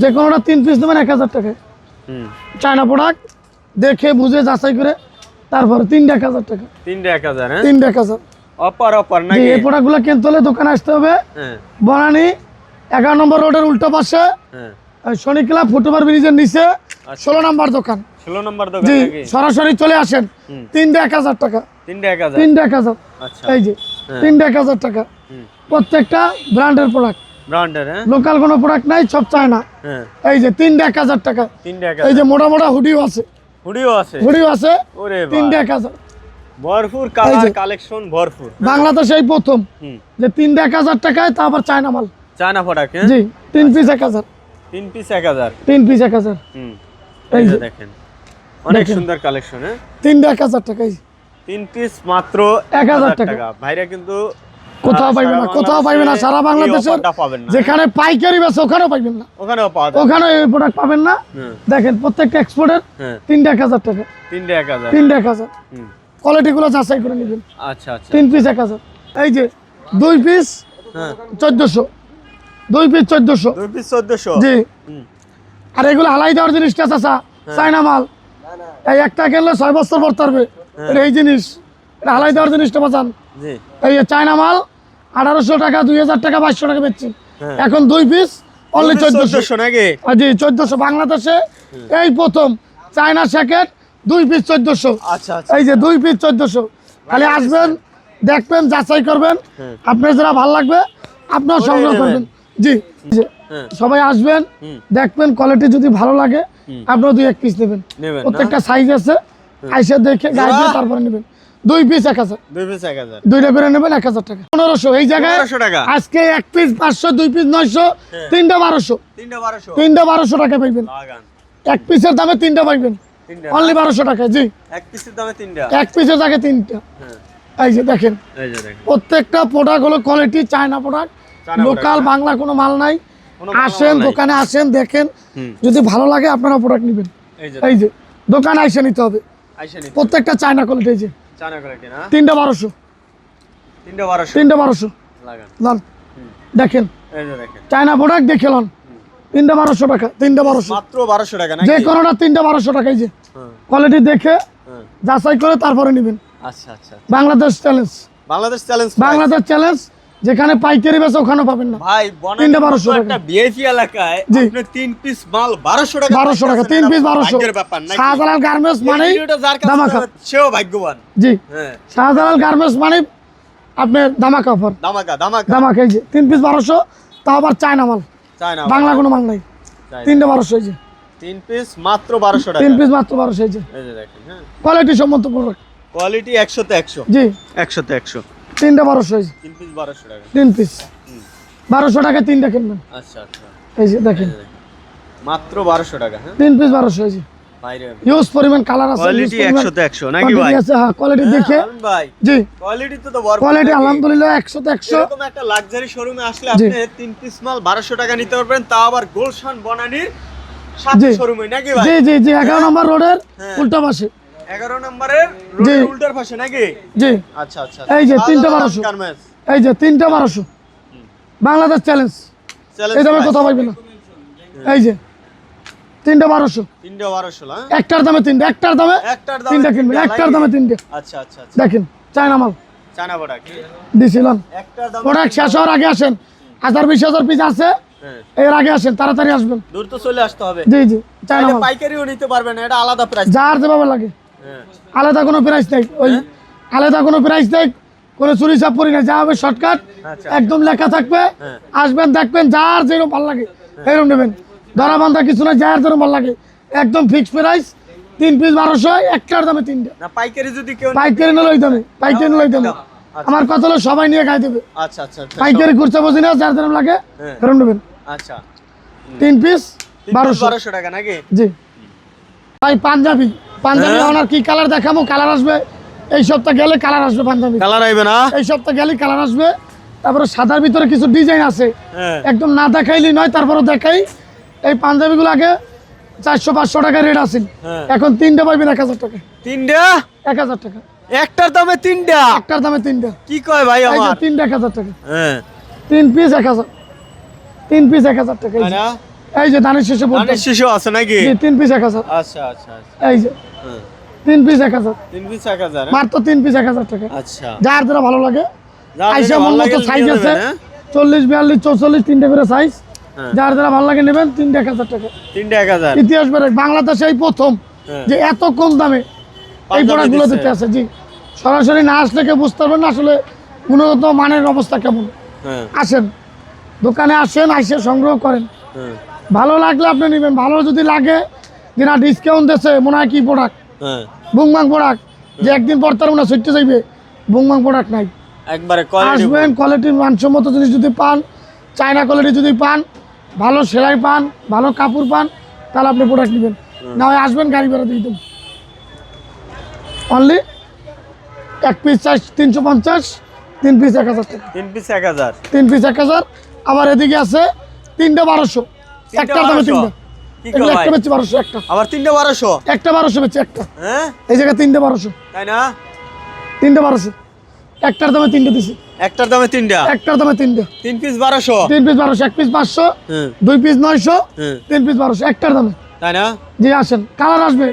যে কোনোটা তিন পিস দেবেন এক হাজার টাকায়। হুম। চায়না প্রোডাক্ট দেখে বুঝে যাচাই করে তারপরে তিনটা এক হাজার টাকা। তিনটা এক হাজার হ্যাঁ? তিনটা এক হাজার। অপার অপার নাকি? এই প্রোডাক্টগুলো কিনতে হলে দোকানে আসতে হবে। হ্যাঁ। বনানি এগারো নম্বর রোডের উল্টো পাশে। হ্যাঁ। শনি ক্লাব ফুটওভার ব্রিজের নিচে। ষোলো নম্বর দোকান। ষোলো নম্বর দোকান জি সরাসরি চলে আসেন। তিনটা এক হাজার টাকা। তিনটা এক হাজার? তিনটা এক হাজার। আচ্ছা। এই যে হ্যাঁ। তিনটা এক হাজার টাকা। প্রত্যেকটা ব্র্যান্ডের প্রোডাক্ট ব্রান্ডের হ্যাঁ? লোকাল কোনো প্রোডাক্ট নাই সব চায়না হ্যাঁ। এই যে তিনটা এক হাজার টাকা। তিনটা এক এই যে মোটা মোটা হুডিও আছে। হুডিও আছে? হুডিও আছে। ওরে তিনটা বাহ এক হাজার। ভরপুর কালার কালেকশন ভরপুর। বাংলাদেশ এই প্রথম। যে তিনটা এক হাজার টাকায় তা আবার চায়না মাল। চায়না প্রোডাক্ট হ্যাঁ? জি তিন পিস এক হাজার। তিন পিস এক হাজার। তিন পিস এক হাজার। হুম। এই যে। দেখেন। অনেক সুন্দর কালেকশন হ্যাঁ? তিনটা এক হাজার টাকা এই যে। তিন পিস মাত্র এক হাজার টাকা। ভাইরা কিন্তু কোথাও পাইবেন না কোথাও পাইবেন না সারা বাংলাদেশের offerটা পাবেন না। যেখানে পাইকারি বেছে ওখানেও পাইবেন না। ওখানেও পাওয়া যাবে। ওখানে এই প্রোডাক্ট পাবেন না। দেখেন প্রত্যেকটা এক্সপোর্টের হ্যাঁ। তিনটা এক হাজার টাকা। তিনটে এক হাজার। তিনটা এক হাজার। কোয়ালিটিগুলো যাচাই করে নেবেন। আচ্ছা আচ্ছা। তিন পিস এক হাজার। এই যে দুই পিস হ্যাঁ। চোদ্দশো। দুই পিস চোদ্দশো। দুই পিস চোদ্দশো। জি। আর এগুলো হালাই দেওয়ার জিনিসটা চাচা চায়না মাল। এই একটা কিনলে ছয় বছর পর পারবে। এটা এই জিনিস। এটা হালাই দেওয়ার জিনিসটা বাঁচান এই যে চায়না মাল আঠারোশো টাকা দুই হাজার টাকা বাইশশো টাকা বেচছি। হ্যাঁ। এখন দুই পিস অনলি চোদ্দশো। নাকি? জি চোদ্দশো বাংলাদেশে। এই প্রথম চায়না স্যাকেট দুই পিস চোদ্দশো। আচ্ছা আচ্ছা এই যে দুই পিস চোদ্দশো। খালি আসবেন দেখবেন যাচাই করবেন। আপনার যারা ভালো লাগবে আপনার সংগ্রহ করবেন। জি জি। হ্যাঁ। সবাই আসবেন দেখবেন কোয়ালিটি যদি ভালো লাগে আপনারা দুই এক পিস নেবেন। প্রত্যেকটা সাইজ আছে আইসে দেখে দিয়ে তারপরে নেবেন। দুই পিস এক হাজার। দুই পিস এক হাজার। দুইটা করে নেবেন এক হাজার টাকা। পনেরোশো এই জায়গায় টাকা। আজকে এক পিস পাঁচশো দুই পিস নয়শো তিনটা বারোশো। তিনটা বারোশো। তিনটা বারোশো টাকা পাইবেন। এক পিসের দামে তিনটা পাইবেন। অনলি বারোশো টাকা জি। এক পিসের দামে তিনটা। এক পিসের জায়গায় তিনটা। হ্যাঁ। এই যে দেখেন। প্রত্যেকটা প্রোডাক্ট হলো quality China product local Bangla কোনো মাল নাই। আসেন দোকানে আসেন দেখেন। যদি ভালো লাগে আপনারা প্রোডাক্ট নেবেন। এই যে দোকানে এসে নিতে হবে। প্রত্যেকটা চায়না কোয়ালিটি যে। কিনা? তিনটা বারোশো। তিনটা বারোশো? তিনটা লাগান। দেখেন। এই যে দেখেন। চায়না প্রোডাক্ট দেখে লন তিনটা বারোশো টাকা তিনটা বারোশো। মাত্র বারোশো টাকা যে কোনোটা তিনটা বারোশো টাকা এই যে। কোয়ালিটি দেখে যাচাই করে তারপরে নেবেন। আচ্ছা আচ্ছা Bangladesh challenge Bangladesh challenge Bangladesh challenge যেখানে পাইকারি বেছে ওখানেও পাবেন না। ভাই তিনটা বনানী 1200 টাকা। একটা বিএপি এলাকায়। আপনি তিন পিস মাল বারোশো টাকা বারোশো টাকা তিন পিস বারোশো। শাহজালাল গার্মেন্টস ধামাকা। যাবে, সেও ভাগ্যবান। জি। হ্যাঁ। শাহজালাল গার্মেন্টস মানে আপনার ধামাকা অফার ধামাকা ধামাকা। ধামাকা এই যে তিন পিস বারোশো তাও আবার চায়না মাল। চায় না বাংলা কোনো মাল নাই। তিনটা বারোশো এই যে। তিন পিস মাত্র বারোশো টাকা। তিন পিস মাত্র বারোশো এই যে। কোয়ালিটি সম্মত প্রোডাক্ট কোয়ালিটি একশোতে একশো। জি। একশোতে একশো। তিনটা বারোশো এই যে। তিন পিস বারোশো টাকা। তিন পিস বারোশো টাকা তিনটা কিনবেন আচ্ছা আচ্ছা। এই যে দেখেন। মাত্র বারোশো টাকা হ্যাঁ? তিন পিস বারোশো এই যে। ইউজ পরিমাণ কালার আছে কোয়ালিটি একশোতে একশো নাকি ভাই? আছে হ্যাঁ কোয়ালিটি দেখে। ভাই জি। কোয়ালিটি তো এরকম একটা লাক্সারি শোরুমে আসলে আপনি তিন পিস মাল বারোশো টাকা নিতে পারবেন তা আবার গোলশান বনানির সাথে জি। শোরুমে নাকি ভাই? জি জি জি এগারো নম্বর রোডের হ্যাঁ। উল্টা পাশে। এগারো নম্বরের রোডের উল্টার পাশে নাকি? জি। আচ্ছা আচ্ছা এই যে তিনটা। এই যে তিনটা বাংলাদেশ চ্যালেঞ্জ এই দামে। পাইবে না। এই যে তিনটা তিনটা না? একটার দামে তিনটা। একটার দামে একটার দামে তিনটা কিনবেন একটার দামে তিনটে। আচ্ছা আচ্ছা আচ্ছা। দেখেন চায়না মাল। চানা বড়া কি দিছিলাম। একটার দাম প্রোডাক্ট শেষ হওয়ার আগে আসেন। হাজার বিশ হাজার পিস আছে। হ্যাঁ। এর আগে আসেন তাড়াতাড়ি আসবেন। দূর তো চলে আসতে হবে। জি জি চায়না পাইকারিও নিতে পারবেন এটা আলাদা প্রাইস যার যেভাবে লাগে। হ্যাঁ আলাদা কোনো প্রাইস নেই। ওই আলাদা কোনো প্রাইস নেই। কোনো চুরি চাপ করি না। যা হবে শর্টকাট আচ্ছা। একদম লেখা থাকবে। হ্যাঁ। আসবেন দেখবেন যার যেরকম ভালো লাগে এরকম নেবেন। ধরা বান্ধা কিছু না যার যেরকম ভালো লাগে। একদম ফিক্স প্রাইস তিন পিস বারোশো একটার দামে তিনটে। পাইকারি যদি কেউ পাইকারি নিলে ওই দামে পাইকারি নিলে ওই দামে। আচ্ছা। আমার কথা হলো সবাই নিয়ে খাই দেবে। আচ্ছা পাইকারি খুরচা বসি না যার যেরকম লাগে হ্যাঁ। এরকম নেবেন। আচ্ছা। তিন পিস তিন পিস বারোশো। বারোশো টাকা নাকি? জি। ভাই পাঞ্জাবি। পাঞ্জাবি হ্যাঁ। ওনার কি কালার দেখাবো? কালার আসবে। এই সপ্তাহ গেলে কালার আসবে পাঞ্জাবি। কালার আইবে না? এই সপ্তাহ গেলে কালার আসবে। তারপরে সাদার ভিতরে কিছু ডিজাইন আছে। হ্যাঁ। একদম না দেখাইলি নয় তারপরে দেখাই। এই পাঞ্জাবিগুলো আগে চারশো পাঁচশো টাকা রেট আছে। হ্যাঁ। এখন তিনটা পাইবেন এক হাজার টাকা। তিনটা? এক হাজার টাকা। একটার দামে তিনটা? একটার দামে তিনটা। কি কয় ভাই আমার? তিনটা এক হাজার টাকা। তিন পিস এক হাজার। তিন পিস এক হাজার টাকা। এই যে। ধানের পড়তে। ধানের শিশু আছে নাকি? তিন পিস এক হাজার। আচ্ছা আচ্ছা আচ্ছা। এই যে হ্যাঁ। তিন পিস এক হাজার। তিন পিস এক হাজার হ্যাঁ? মাত্র তিন পিস এক হাজার টাকা। আচ্ছা। যার যেটা ভালো লাগে। যার আইসা মন মতো সাইজ আছে। হ্যাঁ? চল্লিশ বিয়াল্লিশ চৌচল্লিশ তিনটে করে সাইজ। যার যারা ভালো লাগে নেবেন তিনটে এক হাজার টাকা। তিনটে এক হাজার। ইতিহাস বেড়ে বাংলাদেশে এই প্রথম। যে এত কম দামে এই প্রোডাক্টগুলো দিতে আছে। জি। সরাসরি না আসলে কেউ বুঝতে পারবেন না আসলে গুণগত মানের অবস্থা কেমন। আসেন। দোকানে আসেন আইসে সংগ্রহ করেন। ভালো লাগলে আপনি নেবেন ভালো যদি লাগে যে না ডিসকাউন্ট দিচ্ছে মনে হয় কি প্রোডাক্ট হ্যাঁ। বুংবাং প্রোডাক্ট যে একদিন পর তার মনে হয় ছুটতে যাইবে বুংবাং প্রোডাক্ট নাই। একবারে আসবেন কোয়ালিটির মানসম্মত জিনিস যদি পান চায়না কোয়ালিটি যদি পান ভালো সেলাই পান ভালো কাপড় পান তাহলে আপনি প্রোডাক্ট নেবেন। না হয় আসবেন গাড়ি ভাড়া দিয়ে দেবেন। অনলি এক পিস চার্জ তিনশো পঞ্চাশ তিন পিস এক হাজার তিন পিস এক হাজার। তিন পিস এক হাজার। আবার এদিকে আছে তিনটে বারোশো। তিনটে দামে তিনটা। এগুলো একটা বেচছি বারোশো একটা। আবার তিনটে বারোশো? একটা বারোশো বেচছি একটা। হ্যাঁ? এই জায়গায় তিনটে বারোশো। তাই না? তিনটে বারোশো। একটার দামে তিনটে দিছি। একটার দামে তিনটা? একটার দামে তিনটে। তিন পিস বারোশো? তিন পিস বারোশো এক পিস পাঁচশো হ্যাঁ। দুই পিস নয়শো হ্যাঁ। তিন পিস বারোশো একটার দামে। তাই না? জি আসেন। কালার আসবে।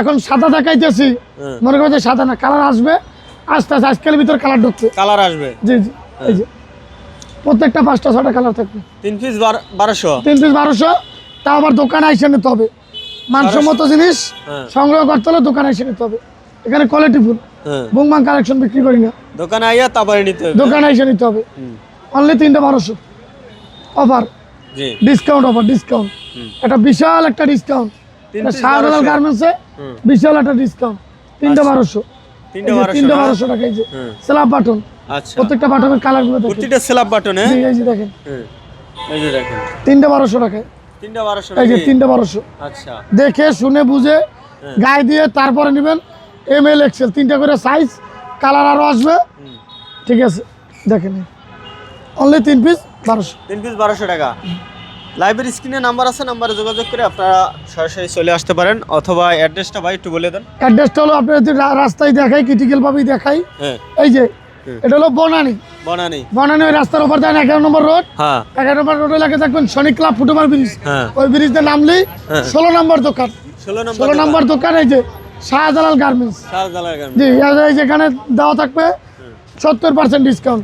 এখন সাদা দেখাইতেছি। মনে করছে সাদা না কালার আসবে। আস্তে আস্তে আজকালের ভিতরে কালার ঢুকছে। কালার আসবে। জি জি। এই যে। প্রত্যেকটা পাঁচটা ছটা কালার থাকবে। তিন পিস বারোশো? তিন পিস বারোশো তা আবার দোকানে এসে নিতে হবে। মানসম্মত জিনিস হ্যাঁ। সংগ্রহ করতে হলে দোকানে এসে নিতে হবে। এখানে কোয়ালিটি ফুল হ্যাঁ। বুংবাং কালেকশন বিক্রি করি না। দোকানে আইয়া তারপরে নিতে হবে। দোকানে এসে নিতে হবে। অনলি তিনটে বারোশো। Offer discount offer discount. এটা বিশাল একটা ডিসকাউন্ট শাহজালাল গার্মেন্টসে বিশাল একটা ডিসকাউন্ট তিনটে বারোশো। তিনটে এই যে বারোশো টাকা এই যে। স্ল্যাব বাটন আচ্ছা। প্রত্যেকটা বাটনের কালারগুলো প্রতিটা স্ল্যাব বাটনে এই যে দেখেন। হ্যাঁ। এই যে দেখেন। তিনটে বারোশো টাকায় তিনটা বারোশো এই যে? তিনটে বারোশো। আচ্ছা। দেখে শুনে বুঝে হ্যাঁ। গায়ে দিয়ে তারপরে নেবেন এম এল এক্সেল তিনটা করে সাইজ কালার আরও আসবে। ঠিক আছে। দেখেন। অনলি তিন পিস বারোশো। তিন পিস বারোশো টাকা। লাইভের স্ক্রিনে নাম্বার আছে নাম্বারে যোগাযোগ করে আপনারা সরাসরি চলে আসতে পারেন। অথবা অ্যাড্রেসটা ভাই একটু বলে দেন। অ্যাড্রেসটা হলো আপনার রাস্তায় দেখাই ক্রিটিক্যাল ভাবেই দেখাই। হ্যাঁ। এই যে। এটা হলো বনানি। বনানি। বনানি ওই রাস্তার ওপর দেন এগারো নম্বর রোড। হ্যাঁ। এগারো নম্বর রোড এলাকায় দেখবেন শনি ক্লাব ফুটওভার ব্রিজ। হ্যাঁ। ওই ব্রিজে নামলেই হ্যাঁ। ষোলো নম্বর দোকান। ষোলো নম্বর দোকান। এই যে শাহজালাল গার্মেন্টস। জি যেখানে দেওয়া থাকবে সত্তর পার্সেন্ট ডিসকাউন্ট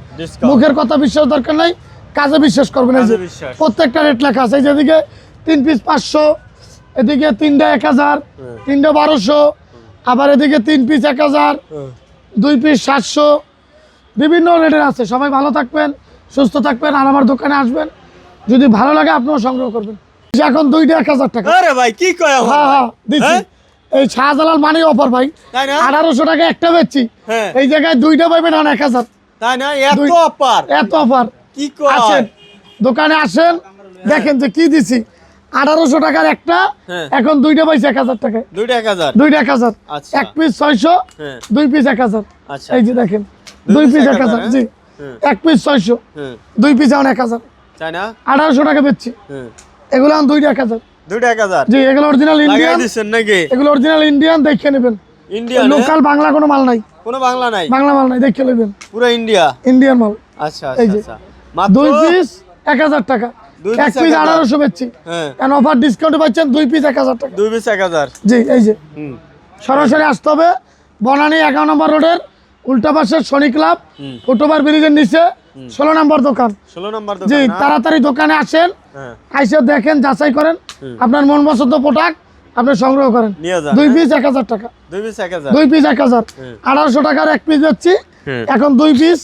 মুখের কথা বিশ্বাস দরকার নাই কাজে বিশ্বাস করবেন এই যে প্রত্যেকটা রেট লেখা আছে। এই যে তিন পিস পাঁচশো এদিকে তিনটা এক হাজার। তিনটা বারোশো আবার এদিকে তিন পিস এক হাজার দুই পিস সাতশো বিভিন্ন রেটের আছে। সবাই ভালো থাকবেন সুস্থ থাকবেন আর আমার দোকানে আসবেন। যদি ভালো লাগে আপনিও সংগ্রহ করবেন। এখন দুইটা এক হাজার টাকা। আরে ভাই কি কয় হ্যাঁ হ্যাঁ দিচ্ছি হ্যাঁ? এই শাহজালাল মানি অফার ভাই। আঠারোশো টাকা একটা বেচছি। হ্যাঁ। এই জায়গায় দুইটা পাইবেন এখন এক হাজার। তাই না? এত দুই- এত অফার কি আসেন দোকানে আসেন দেখেন যে কি দিছি। আঠারোশো টাকার একটা হ্যাঁ। এখন দুইটা পাইছে এক হাজার টাকায়। দুইটা এক হাজার? দুইটা এক হাজার। আচ্ছা। এক পিস ছয়শো দুই পিস এক হাজার। আচ্ছা এই যে দেখেন। দুই পিস এক হাজার জি। হ্যাঁ। এক পিস ছয়শো। হ্যাঁ। দুই পিস এখন এক হাজার। আঠারোশো টাকা বেচছি। হ্যাঁ। এগুলো এখন দুইটা এক হাজার। দুইটা এক হাজার? জি এগুলো অরিজিনাল ইন্ডিয়ান নাকি? এগুলো অরিজিনাল ইন্ডিয়ান দেখে নেবেন। লোকাল বাংলা কোনো মাল নাই। কোনো বাংলা নাই? বাংলা মাল নাই দেখে নেবেন। পুরো ইন্ডিয়া ইন্ডিয়ান মাল। আচ্ছা আচ্ছা। আচ্ছা। দুই পিস এক হাজার টাকা। এক পিস আঠারোশো বেচছি। অফার ডিসকাউন্টে পাচ্ছেন দুই পিস এক হাজার টাকা। দুই পিস এক হাজার। জি এই যে। সরাসরি আসতে হবে। বনানী এগারো নম্বর রোডের উল্টা পাশের শনি ক্লাব। ফুটওভার ব্রিজের নিচে ষোলো নম্বর দোকান। জি তাড়াতাড়ি দোকানে আসেন হ্যাঁ। আইসে দেখেন যাচাই করেন। আপনার মন পছন্দ প্রোডাক্ট আপনি সংগ্রহ করেন। দুই হ্যাঁ? পিস এক হাজার টাকা। দুই পিস এক হাজার। আঠারোশো টাকার এক পিস যাচ্ছি এখন দুই পিস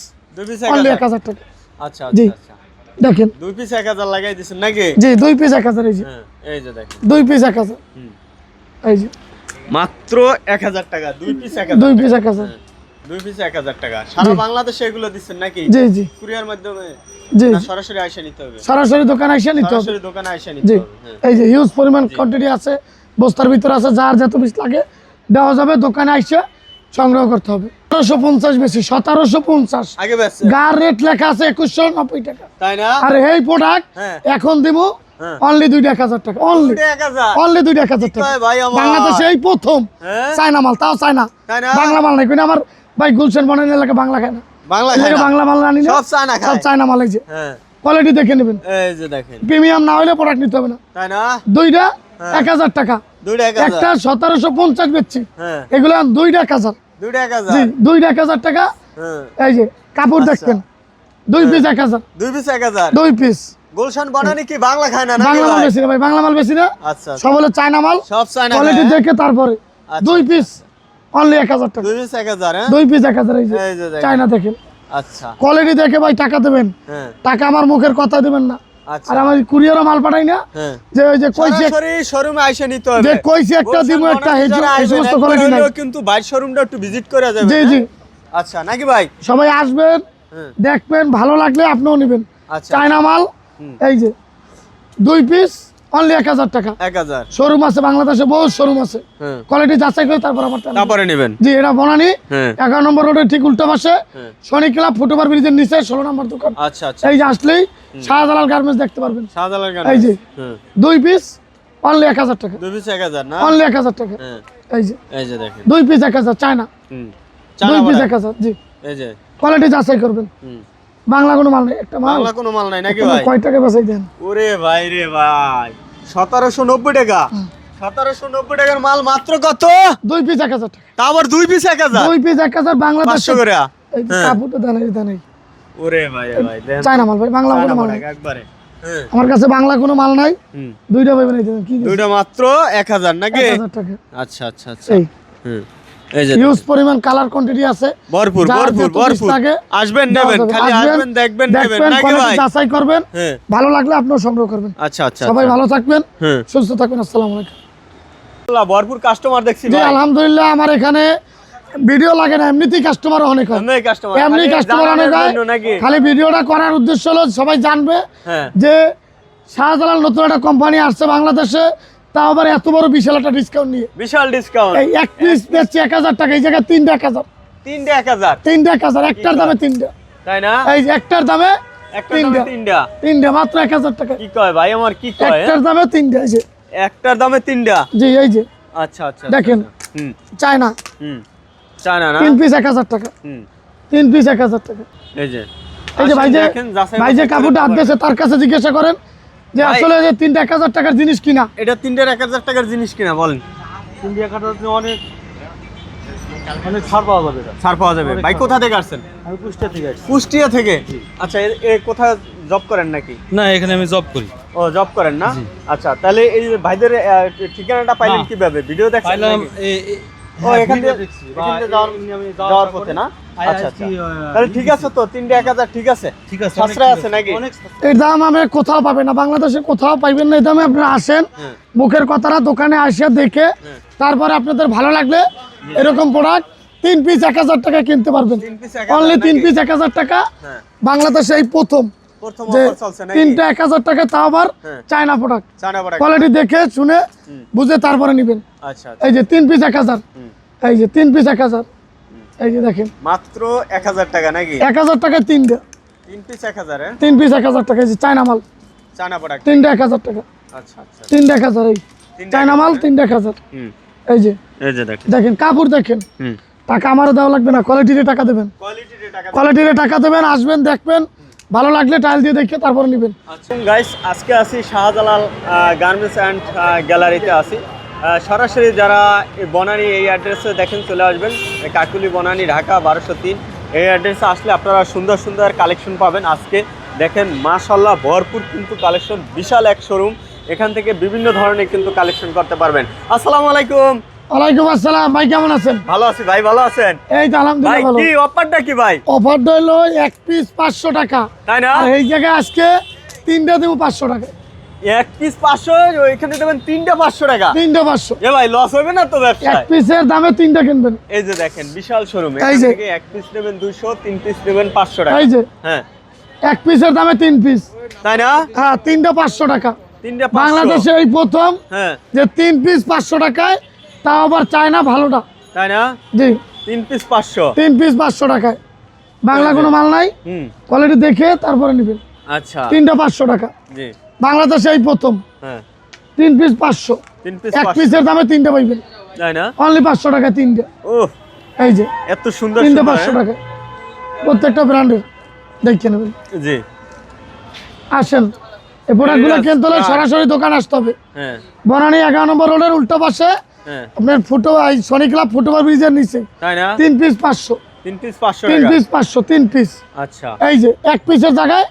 অনলি এক হাজার। টাকা। আচ্ছা জি। আচ্ছা আচ্ছা। দেখেন। দুই পিস এক হাজার লাগাই দিচ্ছেন নাকি? জি দুই পিস এক হাজার এই যে। হ্যাঁ এই যে দেখেন। দুই পিস এক হাজার। এই যে। মাত্র এক হাজার টাকা দুই পিস এক দুই পিস এক হাজার। দুই পিস এক হাজার টাকা। সারা বাংলাদেশে এগুলো দিচ্ছেন নাকি? জি জি। কুরিয়ার মাধ্যমে? জি সরাসরি আইসা নিতে হবে? সরাসরি দোকানে এসে নিতে হবে। সরাসরি দোকানে আইসা নিতে হবে হ্যাঁ। এই যে হিউজ পরিমাণ কোয়ান্টিটি আছে বস্তার ভিতরে আছে যার যত পিস লাগে দেওয়া যাবে দোকানে আইসে সংগ্রহ করতে হবে। সতেরোশো পঞ্চাশ বেশি সতেরোশো পঞ্চাশ। আগে বেচছে। গার রেট লেখা আছে একুশশো নব্বই টাকা। তাই না? আর এই প্রোডাক্ট হ্যাঁ। এখন দিব হ্যাঁ। অনলি দুইটা এক হাজার টাকা অনলি অনলি দুইটা এক হাজার টাকা? বাংলাদেশে এই প্রথম। হ্যাঁ। চায়না মাল তাও চায়না। বাংলা মাল নাই কিন্তু আমার ভাই গুলশান বনানি এলাকা বাংলা খায় না। বাংলা না। বাংলা মাল আনি না সব চায়না সব খায়। চায়না মাল এই যে। হ্যাঁ। কোয়ালিটি দেখে নেবেন। এই যে দেখেন। প্রিমিয়াম না হলে প্রোডাক্ট নিতে হবে না। তাই না? দুইটা হ্যাঁ। এক হাজার টাকা। একটা সতেরোশো পঞ্চাশ বেচছি। হ্যাঁ। এগুলো দুইটা এক হাজার। দুইটা এক জি হাজার। টাকা। হ্যাঁ। এই যে কাপড় আচ্ছা। দেখবেন দুই পিস এক হাজার। দুই পিস এক হাজার। দুই পিস গুলশান বানানি কি বাংলা খায় না বাংলা মাল? বেশি না ভাই বাংলা মাল বেশি না। আচ্ছা সব হলো চায়না মাল। সব চায় না কোয়ালিটি দেখে তারপরে। আচ্ছা। দুই পিস অনলি এক হাজার টাকা। দুই পিস এক হাজার হ্যাঁ? দুই পিস এক হাজার এই যে। চায়না দেখেন। আচ্ছা। কোয়ালিটি দেখে ভাই টাকা দেবেন। হ্যাঁ। টাকা আমার মুখের কথা দেবেন না। আচ্ছা। আর আমার কুরিয়ারও মাল পাঠাই না। হ্যাঁ। যে ওই যে কইছি শোরুমে আইসা নিতে হবে। যে কইছি একটা দিব একটা বানানি এই সমস্ত কোয়ালিটি নাই কিন্তু বাইর শোরুমটা একটু ভিজিট করে যাবে জি জি। আচ্ছা নাকি ভাই? সবাই আসবেন দেখবেন ভালো লাগলে আপনিও নেবেন। আচ্ছা। চায়না মাল এই যে। দুই পিস অনলি এক হাজার টাকা। এক হাজার। শোরুম আছে বাংলাদেশে বহু শোরুম আছে। হ্যাঁ। কোয়ালিটি যাচাই করে তারপর আমার তারপরে নেবেন। জি এটা বনানি। হ্যাঁ। এগারো নম্বর রোডের ঠিক উল্টো পাশে। হ্যাঁ। শনি ক্লাব ফুটওভার ব্রিজের নিচে ষোলো নম্বর দোকান। আচ্ছা আচ্ছা। এই যে আসলেই শাহজালাল গার্মেন্টস দেখতে পারবেন। শাহজালাল গান এই যে হ্যাঁ। দুই পিস অনলি এক হাজার টাকা। দুই পিস এক হাজার না? অনলি এক হাজার টাকা। হ্যাঁ। এই যে। এই যে দেখেন। দুই পিস এক হাজার চায়না হুম। দুই পিস। এক হাজার জি। এই যে। কোয়ালিটি যাচাই করবেন। হুম। বাংলা কোনো মাল নেই একটা মাল। বাংলা কোনো মাল নাই নাকি ভাই? কয় টাকা বেচাই দেন? ওরে ভাই রে ভাই। সতেরোশো নব্বই টাকা। সতেরোশো নব্বই টাকার মাল মাত্র কত? দুই পিস এক হাজার তারপর দুই পিস এক হাজার? দুই পিস এক হাজার বাংলাদেশ। করে? হ্যাঁ। কাপড়টা ওরে ভাই ভাই চায়না মাল ভাই বাংলা কোনো মাল একবারে। হ্যাঁ। আমার কাছে বাংলা কোনো মাল নাই। দুইটা কি দুইটা মাত্র এক হাজার নাকি? আচ্ছা আচ্ছা আচ্ছা। হুম। পরিমাণ কালার কোয়ান্টিটি আছে। ভরপুর ভরপুর ভরপুর। আসবেন নেবেন খালি আসবেন দেখবেন নেবেন নাকি ভাই? যাচাই করবেন হ্যাঁ। ভালো লাগলে আপনিও সংগ্রহ করবেন। আচ্ছা আচ্ছা সবাই ভালো থাকবেন হ্যাঁ। সুস্থ থাকবেন আসসালামু আলাইকুম। ভরপুর কাস্টমার দেখছি ভাই। আলহামদুলিল্লাহ আমার এখানে ভিডিও লাগে না এমনিতেই কাস্টমার অনেক হয়। এমনি কাস্টমার অনেক হয়। খালি ভিডিওটা করার উদ্দেশ্য হলো সবাই জানবে হ্যাঁ। যে শাহজালাল নতুন একটা কোম্পানি আসছে বাংলাদেশে। তা আবার এত বড় বিশাল একটা ডিসকাউন্ট নিয়ে। বিশাল ডিসকাউন্ট এই এক পিস বেচছি এক হাজার টাকা এই জায়গায় তিনটা এক হাজার। তিনটে এক হাজার। তিনটা এক হাজার একটার দামে তিনটা। তাই না? এই একটার দামে দামে তিনটা। তিনটা। তিনটা মাত্র এক হাজার টাকা। কি কয় ভাই আমার কি কয় হ্যাঁ? একটার দামে তিনটা এই যে। একটার দামে তিনটা? জি এই যে। আচ্ছা দেখেন। হুম। চায়না। হুম। চায়না না? তিন পিস এক হাজার টাকা। হুম। তিন পিস এক হাজার টাকা। এই যে। এই যে ভাই যে ভাই যে কাপড়টা হাত তার কাছে জিজ্ঞাসা করেন যে আসলে যে তিনটা এক হাজার টাকার জিনিস কিনা? এটা তিনটের এক হাজার টাকার জিনিস কিনা বলেন। ইন্ডিয়া কাটাতে অনেক অনেক ছাড় পাওয়া যাবে ছাড় পাওয়া যাবে। ভাই কোথা থেকে আসছেন? আমি কুষ্টিয়া থেকে আসছি। কুষ্টিয়া থেকে? আচ্ছা এ- জব করেন নাকি? না এখানে আমি জব করি। ও জব করেন না? আচ্ছা তাহলে এই যে ভাইদের ঠিকানাটা পাইলেন। কীভাবে? ভিডিও দেখছেন পাইলাম এ- ও হ্যাঁ, এখান থেকে যাওয়ার পথে না? আচ্ছা আসছি, আচ্ছা। আহ, তাহলে ঠিক আছে তো তিনটে এক হাজার ঠিক আছে। ঠিক আছে সাশ্রয় আছে নাকি? অনেক দাম আমি কোথাও পাবেন না বাংলাদেশে কোথাও পাইবেন না এই দামে আপনারা আসেন হ্যাঁ। মুখের কথাটা দোকানে আসে দেখে হ্যাঁ। তারপরে আপনাদের ভালো লাগলে এরকম প্রোডাক্ট তিন পিস এক হাজার টাকা কিনতে পারবেন। অনলি তিন পিস এক হাজার টাকা হ্যাঁ। বাংলাদেশে এই প্রথম। তিনটা এক হাজার টাকা তাও আবার হ্যাঁ। চায়না প্রোডাক্ট কোয়ালিটি দেখে শুনে বুঝে তারপরে নেবেন। আচ্ছা আচ্ছা। এই যে তিন পিস এক হাজার। এই যে তিন পিস এক হাজার। এই যে দেখেন। মাত্র এক হাজার টাকা নাকি? এক হাজার তিনটা তিন পিস এক হাজার হ্যাঁ? তিন পিস এক হাজার টাকা এই যে চায়না মাল। চানা প্রোডাক্ট তিনটা এক হাজার টাকা। আচ্ছা আচ্ছা। তিনটা এক হাজার এই। চায়না মাল। তিনটা এক হাজার। এই যে। এই যে দেখেন। দেখেন কাপড় দেখেন। টাকা আমারও দেওয়া লাগবে না কোয়ালিটিতে টাকা দেবেন। কোয়ালিটির কোয়ালিটিতে টাকা দেবেন আসবেন দেখবেন। ভালো লাগলে টাইল দিয়ে দেখে তারপরে নেবেন। আচ্ছা। গাইস আজকে আছি শাহজালাল গার্মেন্টস অ্যান্ড গ্যালারিতে আহ, সরাসরি যারা বনানী এই অ্যাড্রেসে দেখেন চলে আসবেন। কাকুলি বনানী ঢাকা বারোশো তিন। এই অ্যাড্রেসে আসলে আপনারা সুন্দর সুন্দর কালেকশন পাবেন। আজকে দেখেন মাশাল্লাহ ভরপুর কিন্তু কালেকশন বিশাল এক শোরুম এখান থেকে বিভিন্ন ধরনের কিন্তু কালেকশন করতে পারবেন। আসসালামু আলাইকুম। ওয়ালাইকুম আসসালাম ভাই কেমন আছেন? ভালো আছি ভাই ভালো আছেন? এই তো আলহামদুলিল্লাহ ভালো। কি অফারটা কি ভাই? অফার হলো এক পিস পাঁচশো টাকা। তাই না? আর এই জায়গায় আজকে তিনটা দেবো পাঁচশো টাকা। এক পিস পাঁচশো এখানে দেবেন তিনটা পাঁচশো টাকা। তিনটা পাঁচশো। এ ভাই লস হবে না তো এক ব্যবসায় পিসের দামে তিনটা কিনবেন। এই যে দেখেন বিশাল শোরুম এই যে। এক পিস নেবেন দুইশো তিন পিস নেবেন পাঁচশো টাকা। এই যে। হ্যাঁ। এক পিসের দামে তিন পিস তাই না? হ্যাঁ তিনটা পাঁচশো টাকা। তিনটা বাংলাদেশে এই প্রথম হ্যাঁ। যে তিন পিস পাঁচশো টাকায় তাও আবার চায়না ভালোটা। তাই না? জি। তিন পিস পাঁচশো। তিন পিস পাঁচশো টাকায়। বাংলা কোনো মাল নাই। কোয়ালিটি দেখে তারপরে নেবেন। আচ্ছা। তিনটা পাঁচশো টাকা। জি। বাংলাদেশে এই প্রথম। হ্যাঁ। তিন পিস পাঁচশো। এক পিসের দামে তিনটা পাইবেন। তাই না? অনলি পাঁচশো টাকা তিনটা। ও এই যে। এত সুন্দর তিনটা পাঁচশো হ্যাঁ? টাকা প্রত্যেকটা ব্র্যান্ডের। দেখে নেবেন। জি। আসেন। এই প্রোডাক্টগুলো কিনতে হলে সরাসরি দোকান আসতে হবে। হ্যাঁ। বনানী এগারো নম্বর রোডের উল্টো পাশে হ্যাঁ আপনার ফুটো এই সনি ক্লাব ফুটবল ব্রিজের নিচে। তাই না? তিন পিস পাঁচশো। তিন পিস পাঁচশো তিন পিস পাঁচশো তিন পিস আচ্ছা। এই যে এক পিসের জায়গায়।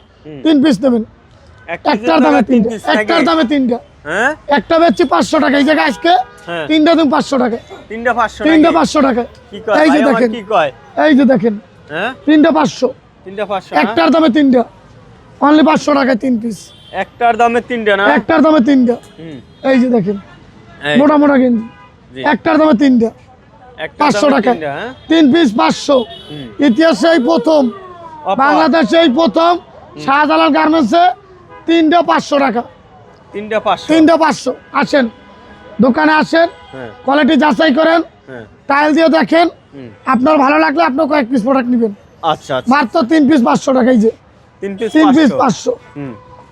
তিন পিস নেবেন। piece একটার দামে তিনটা। একটার? দামে তিনটা। হ্যাঁ? একটা বেচছি পাঁচশো টাকা। এই জায়গায় আজকে হ্যাঁ। তিনটা তুমি পাঁচশো টাকা। তিনটা পাঁচশো তিনটা? পাঁচশো টাকা। কি কয়? এই যে দেখেন। কি কয়? এই যে দেখেন। হ্যাঁ? তিনটা পাঁচশো। তিনটা পাঁচশো না? একটার দামে তিনটা। অনলি পাঁচশো টাকা তিন পিস একটার দামে তিনটা না? একটার দামে তিনটা। হুম। এই যে দেখেন। মোটা মোটা কিন্তু। একটার দামে তিনটা। পাঁচশো টাকা। হ্যাঁ? তিন পিস পাঁচশো। ইতিহাসে এই প্রথম। বাংলাদেশে এই প্রথম। শাহজালাল গার্মেন্টসে তিনটা পাঁচশো টাকা। তিনটা পাঁচশো। তিনটা পাঁচশো। আসেন। দোকানে আসেন। হ্যাঁ। কোয়ালিটি যাচাই করেন। হ্যাঁ। টাইল দিয়ে দেখেন। আপনার ভালো লাগলে আপনার কয়েক পিস প্রোডাক্ট নেবেন। আচ্ছা আচ্ছা। মাত্র তিন পিস পাঁচশো টাকা এই যে। তিন পিস পাঁচশো। পাঁচশো।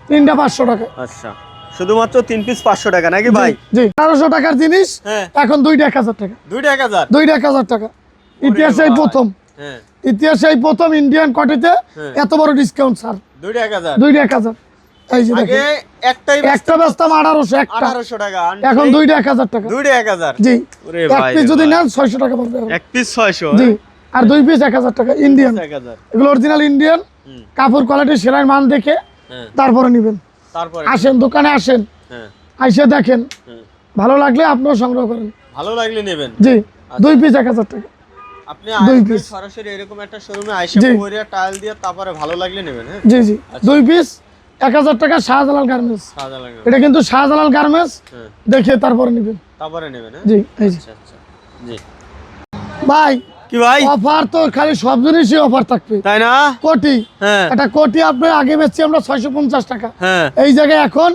তিনটা পাঁচশো টাকা। আচ্ছা। শুধুমাত্র তিন পিস পাঁচশো টাকা নাকি ভাই? জি। তেরোশো টাকার জিনিস হ্যাঁ। এখন দুইটা এক হাজার টাকা। দুইটা এক হাজার? দুইটা এক হাজার টাকা। ইতিহাসে প্রথম। হ্যাঁ। ইতিহাসে প্রথম ইন্ডিয়ান কটিতে হ্যাঁ। এত বড় ডিসকাউন্ট স্যার দুইটা এক হাজার? দুইটা এক হাজার। এই যে আগে দেখেন। একটাই একটা আঠারোশো একটা। টাকা এখন এই দুইটা এক হাজার টাকা। দুইটা এক হাজার? জি। এক পিস যদি নেন ছয়শো টাকা পড়বে এক পিস ছয়শো জি। আর দুই পিস এক হাজার টাকা ইন্ডিয়ান এগুলো অরিজিনাল ইন্ডিয়ান কাপড় কোয়ালিটি সেলাই মান দেখে তারপরে নেবেন। তারপরে? আসেন দোকানে আসেন। হ্যাঁ। আইসে দেখেন। ভালো লাগলে আপনিও সংগ্রহ করেন। ভালো লাগলে নেবেন? জি দুই পিস এক হাজার টাকা। আপনি দুই piece। সরাসরি এরকম একটা শোরুমে আইসা জি। টাইল দিয়ে তারপরে ভালো লাগলে নেবেন হ্যাঁ? জি জি। আচ্ছা। দুই পিস এক হাজার টাকা শাহজালাল গার্মেন্টস এটা কিন্তু শাহজালাল গার্মেন্টস হ্যাঁ। দেখে তারপরে নেবেন। তারপরে নেবেন হ্যাঁ? জি আচ্ছা আচ্ছা। জি। ভাই কি ভাই? অফার তো খালি সব জিনিসই অফার থাকবে। তাই না? কোটি। হ্যাঁ। একটা কোটি আপনার আগে বেচছি আমরা ছয়শো পঞ্চাশ টাকা। হ্যাঁ। এই জায়গায় এখন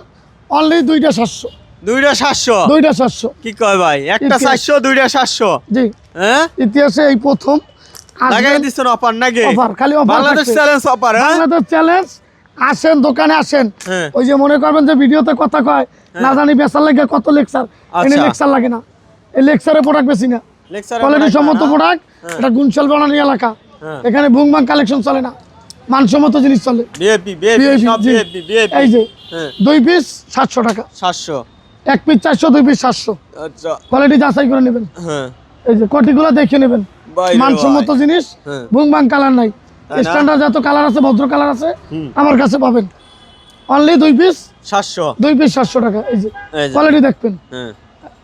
অনলি দুইটা সাতশো। দুইটা সাতশো? দুইটা সাতশো। কি কয় ভাই? একটা। চারশো দুইটা সাতশো? জি। হ্যাঁ? ইতিহাসে এই প্রথম। লাগাই দিচ্ছেন অফার নাকি? অফার খালি offer Bangladesh challenge offer Bangladesh challenge আসেন দোকানে আসেন। ওই যে মনে করবেন যে ভিডিওতে কথা কয় না জানি বেচার লাগে কত লেকচার। এনে আচ্ছা। লেকচার লাগে না। এই লেকচারে প্রোডাক্ট বেশি না। কোয়ালিটি সম্মত প্রোডাক্ট এটা গুনশাল বানানি এলাকা। হ্যাঁ। এখানে বুংবাং কালেকশন চলে না। মানসম্মত জিনিস চলে। এই যে হ্যাঁ। দুই পিস সাতশো টাকা। সাতশো। এক পিস চারশো দুই পিস সাতশো। আচ্ছা। কোয়ালিটি যাচাই করে নেবেন। হ্যাঁ। এই যে কোটিগুলো দেখে নেবেন। মানসম্মত জিনিস হ্যাঁ। বুংবাং কালার নাই। স্ট্যান্ডার্ড যত কালার আছে ভদ্র কালার আছে আমার কাছে পাবেন। অনলি দুই পিস সাতশো। দুই পিস সাতশো টাকা। এই যে কোয়ালিটি দেখবেন। হ্যাঁ।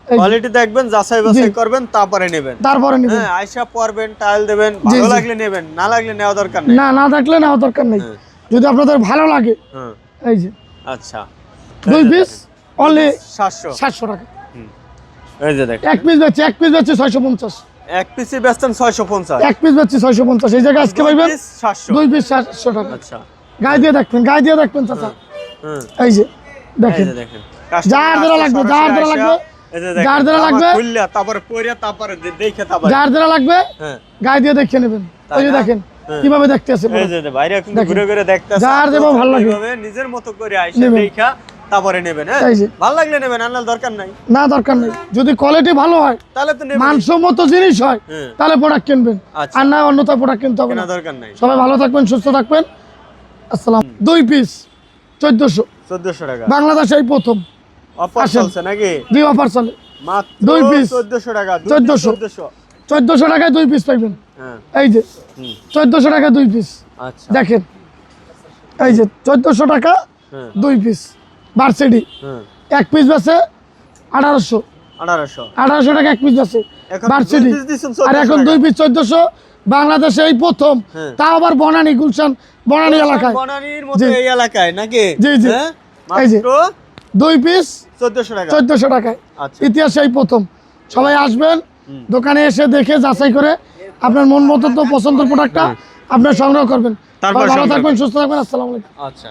কোয়ালিটি দেখবেন যাচাই বাছাই করবেন তারপরে নেবেন। তারপরে নেবেন। হ্যাঁ পরবেন টাইল দেবেন ভালো লাগলে নেবেন না লাগলে নেওয়া দরকার নেই। না না দেখলে নেওয়া দরকার নেই। হ্যাঁ। যদি আপনাদের ভালো লাগে হ্যাঁ। এই যে। আচ্ছা। দুই পিস অনলি সাতশো। সাতশো টাকা। এই যে দেখেন। এক পিস বেচছি এক পিস বেচছি ছয়শো পঞ্চাশ। এক পিসি বেচতেন ছয়শো পঞ্চাশ। এক পিস ছয়শো পঞ্চাশ। এই জায়গায় আজকে পাইবেন সাতশো। দুই পিস সাতশো টাকা। আচ্ছা। গায়ে দিয়ে দেখবেন গায়ে দিয়ে দেখবেন চাচা। হুম। এই যে এই দেখেন যে দেখেন। যার যারা লাগবে, যার যারা লাগবে, যার যারা লাগবে, তারপরে পরিয়া তারপরে দেখে তারপরে যার যারা লাগবে হ্যাঁ। গায়ে দিয়ে দেখে নেবেন। ওই যে দেখেন হ্যাঁ। কীভাবে দেখতে আছে এই যে যে বাইরে কিন্তু ঘুরে ঘুরে দেখতে যার যেভাবে ভালো লাগে। নিজের মতো করে আইসা দেখা তারপরে নেবেন হ্যাঁ? ভালো লাগলে নেবেন আনার দরকার নাই। না দরকার নেই। যদি কোয়ালিটি ভালো হয় তাহলে তো নেবেন মানসম্মত জিনিস হয়। তাহলে প্রোডাক্ট কিনবেন। আচ্ছা। আর না অন্যতা প্রোডাক্ট কিনতে হবে না। দরকার নাই। সবাই ভালো থাকবেন সুস্থ থাকবেন। আসসালাম। দুই পিস চোদ্দশো। চোদ্দশো টাকা। বাংলাদেশে এই প্রথম। অফার। চলছে নাকি? চলে। মাত্র টাকা টাকায় পিস হ্যাঁ। এই যে হুম। চোদ্দশো টাকায় দুই পিস আচ্ছা। দেখেন এই যে চোদ্দশো টাকা হ্যাঁ। দুই পিস বার্সিডি হ্যাঁ। এক পিস টাকা এক পিস আছে আর এখন দুই পিস চোদ্দশো বাংলাদেশে এই প্রথম। হ্যাঁ। তাও আবার বনানি গুলশান বনানি এলাকায়। বনানীর মতো এই এলাকায় নাকি? জি, জি। হ্যাঁ? এই যে। দুই পিস চোদ্দশো টাকা। চোদ্দশো টাকায়। ইতিহাস ইতিহাসে এই প্রথম। সবাই আসবেন দোকানে এসে দেখে যাচাই করে আপনার মন মতো তো পছন্দের প্রোডাক্টটা আপনার সংগ্রহ করবেন। তারপর ভালো থাকবেন সুস্থ থাকবেন আসসালামু আলাইকুম। আচ্ছা।